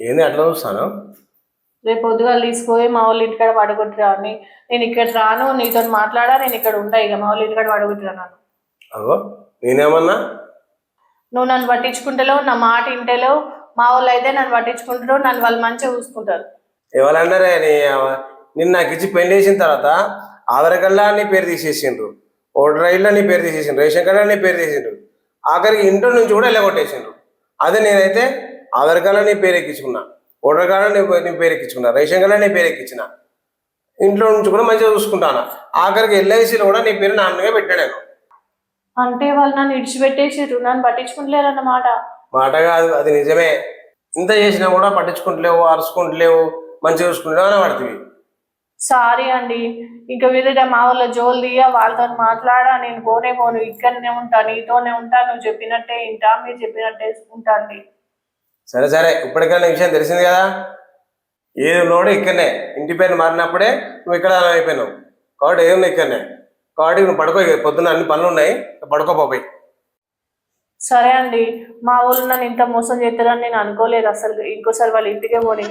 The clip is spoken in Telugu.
ఏంది అట్లా చూస్తాను? రేపు పొద్దుగాలు తీసుకుపోయి మా వాళ్ళ ఇంటికాడ పడగొట్టిరా అని. నేను ఇక్కడ రాను నీతో మాట్లాడా నేను ఇక్కడ ఉంటా ఇక. మా వాళ్ళ ఇంటికాడ పడగొట్టిరా నన్ను. అగో నేనేమన్నా? నువ్వు నన్ను పట్టించుకుంటలేవు నా మాట ఇంటలేవు మా వాళ్ళు అయితే నన్ను పట్టించుకుంటారు నన్ను వాళ్ళు మంచిగా చూసుకుంటారు. ఎవరంటారే? నీ నిన్న నాకు ఇచ్చి పెళ్ళి చేసిన తర్వాత ఆధార్ కార్డులో నీ పేరు తీసేసిండ్రు. ఓటర్ రైల్లో నీ పేరు తీసేసిండ్రు. రేషన్ కార్డులో నీ పేరు తీసిండ్రు ఆఖరికి ఇంట్లో నుంచి కూడా వెళ్ళగొట్టేసిండ్రు. అదే నేనైతే ఆధార్ కార్డులో నీ పేరు ఎక్కించుకున్నా ఓటర్ కార్డులో నీ నీ పేరు ఎక్కించుకున్నా రేషన్ కార్డులో నీ పేరు ఎక్కించిన ఇంట్లో నుంచి కూడా మంచిగా చూసుకుంటాను. ఆఖరికి ఎల్ఐసిలో కూడా నీ పేరు నాన్నగా పెట్టాను అంటే వాళ్ళు నన్ను ఇడిచిపెట్టేసారు నన్ను పట్టించుకుంటలేరు అన్నమాట మాట కాదు అది నిజమే. ఇంత చేసినా కూడా పట్టించుకుంటలేవు అరుచుకుంటలేవు మంచిగా చూసుకుంటలేవు అని పడుతుంది సారీ అండి. ఇంకా వీళ్ళ మా వాళ్ళ జోలు తీయ వాళ్ళతో మాట్లాడా నేను పోనే పోను ఇక్కడనే ఉంటా నీతోనే ఉంటా నువ్వు చెప్పినట్టే ఇంటా మీరు చెప్పినట్టే ఉంటా అండి సరే సరే ఇప్పటికైనా విషయం తెలిసింది కదా? ఏది నోడు ఇక్కడనే ఇంటి పేరు మారినప్పుడే నువ్వు ఇక్కడ అయిపోయినావు. కాబట్టి ఏది ఉన్నాయి ఇక్కడనే. కాబట్టి నువ్వు పడుకో పొద్దున్న అన్ని పనులు ఉన్నాయి పడుకోపోయి సరే అండి మా ఊళ్ళో నన్ను ఇంత మోసం చేస్తారని నేను అనుకోలేదు అసలు. ఇంకోసారి వాళ్ళ ఇంటికే పోనీ.